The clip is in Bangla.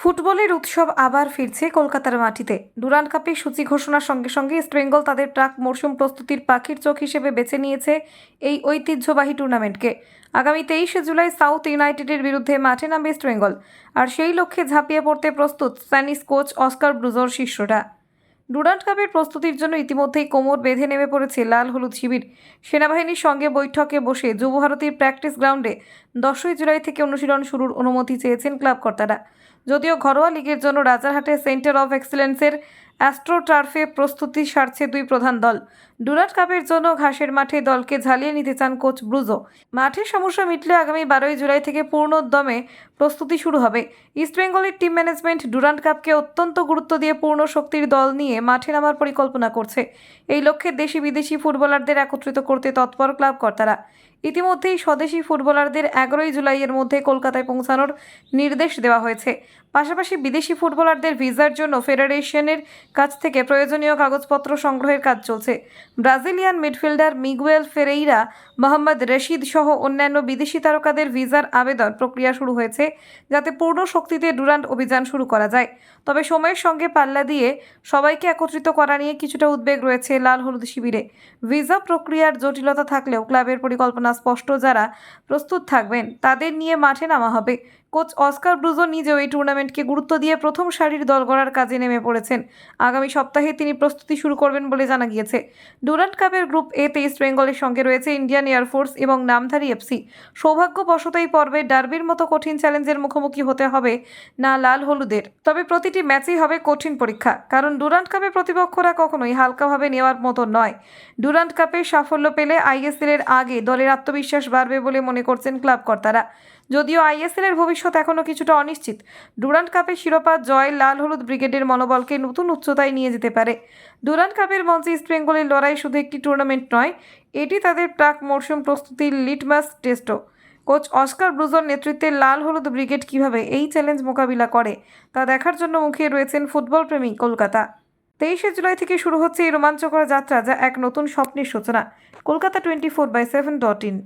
ফুটবলের উৎসব আবার ফিরছে কলকাতার মাটিতে। ডুরান্ড কাপের সূচি ঘোষণার সঙ্গে সঙ্গে ইস্টবেঙ্গল তাদের প্রাক মরশুম প্রস্তুতির পাখির চোখ হিসেবে বেছে নিয়েছে এই ঐতিহ্যবাহী টুর্নামেন্টকে। আগামী তেইশে জুলাই সাউথ ইউনাইটেডের বিরুদ্ধে মাঠে নামবে ইস্টবেঙ্গল আর সেই লক্ষ্যে ঝাঁপিয়ে পড়তে প্রস্তুত স্প্যানিশ কোচ অস্কার ব্রুজোর শিষ্যরা। ডুরান্ড কাপের প্রস্তুতির জন্য ইতিমধ্যেই কোমর বেঁধে নেমে পড়েছে লাল হলুদ শিবির। সেনাবাহিনীর সঙ্গে বৈঠকে বসে যুবভারতীর প্র্যাকটিস গ্রাউন্ডে দশই জুলাই থেকে অনুশীলন শুরুর অনুমতি চেয়েছেন ক্লাব কর্তারা যদিও ঘরোয়া লিগের জন্য রাজারহাটে সেন্টার অফ এক্সেলেন্সের অ্যাস্ট্রো টার্ফে প্রস্তুতি সারছে দুই প্রধান দল। ডুরান্ড কাপের জন্য ঘাসের মাঠে দলকে ঝালিয়ে নিতে চান কোচ ব্রুজো। মাঠের সমস্যা মিটলে আগামী বারোই জুলাই থেকে পূর্ণোদ্যমে প্রস্তুতি শুরু হবে। ইস্টবেঙ্গলের টিম ম্যানেজমেন্ট ডুরান্ড কাপকে অত্যন্ত গুরুত্ব দিয়ে পূর্ণ শক্তির দল নিয়ে মাঠে নামার পরিকল্পনা করছে। এই লক্ষ্যে দেশি বিদেশি ফুটবলারদের একত্রিত করতে তৎপর ক্লাব কর্তারা ইতিমধ্যেই স্বদেশি ফুটবলারদের এগারোই জুলাইয়ের মধ্যে কলকাতায় পৌঁছানোর নির্দেশ দেওয়া হয়েছে। পাশাপাশি বিদেশি ফুটবলারদের ভিসার জন্য ফেডারেশনের কাছ থেকে প্রয়োজনীয় কাগজপত্র সংগ্রহের কাজ চলছে। Brazilian midfielder Miguel Ferreira, Mohammad Rashid সহ অন্যান্য বিদেশি তারকাদের ভিসার আবেদন প্রক্রিয়া শুরু হয়েছে, যাতে পূর্ণ শক্তিতে ডুরান্ড অভিযান শুরু করা যায়। তবে সময়ের সঙ্গে পাল্লা দিয়ে সবাইকে একত্রিত করা নিয়ে কিছুটা উদ্বেগ রয়েছে লাল হলুদ শিবিরে। ভিসা প্রক্রিয়ার জটিলতা থাকলেও ক্লাবের পরিকল্পনা স্পষ্ট যারা প্রস্তুত থাকবেন, তাদের নিয়ে মাঠে নামা হবে। কোচ অস্কার ব্রুজো নিজেও এই টুর্নামেন্টকে গুরুত্ব দিয়ে প্রথম সারির দল গড়ার কাজে নেমে পড়েছেন। আগামী সপ্তাহে তিনি প্রস্তুতি শুরু করবেন বলে জানা গিয়েছে। ডুরান্ড কাপের গ্রুপ এতে ইস্ট বেঙ্গলের সঙ্গে রয়েছে ইন্ডিয়ান এয়ারফোর্স এবং নামধারী এফসি। সৌভাগ্যবশত এই পর্বে ডার্বির মতো কঠিন চ্যালেঞ্জের মুখোমুখি হতে হবে না লাল হলুদের। তবে প্রতিটি ম্যাচেই হবে কঠিন পরীক্ষা, কারণ ডুরান্ড কাপে প্রতিপক্ষরা কখনোই হালকাভাবে নেওয়ার মতো নয়। ডুরান্ড কাপে সাফল্য পেলে আইএসএল এর আগে দলের আত্মবিশ্বাস বাড়বে বলে মনে করছেন ক্লাব কর্তারা। যদিও আইএসএল এর ভবিষ্যৎ এখনও কিছুটা অনিশ্চিত। ডুরান্ড কাপের শিরোপা জয় লাল হলুদ ব্রিগেডের মনোবলকে নতুন উচ্চতায় নিয়ে যেতে পারে। ডুরান্ড কাপের মঞ্চে ইস্টবেঙ্গলের লড়াই শুধু একটি টুর্নামেন্ট নয়, এটি তাদের প্রাক মরশুম প্রস্তুতির লিটমাস টেস্টও। কোচ অস্কার ব্রুজোর নেতৃত্বে লাল হলুদ ব্রিগেড কীভাবে এই চ্যালেঞ্জ মোকাবিলা করে, তা দেখার জন্য মুখিয়ে রয়েছেন ফুটবল প্রেমী কলকাতা। তেইশে জুলাই থেকে শুরু হচ্ছে এই রোমাঞ্চকর যাত্রা, যা এক নতুন স্বপ্নের সূচনা। Kolkata twenty four by seven dot in.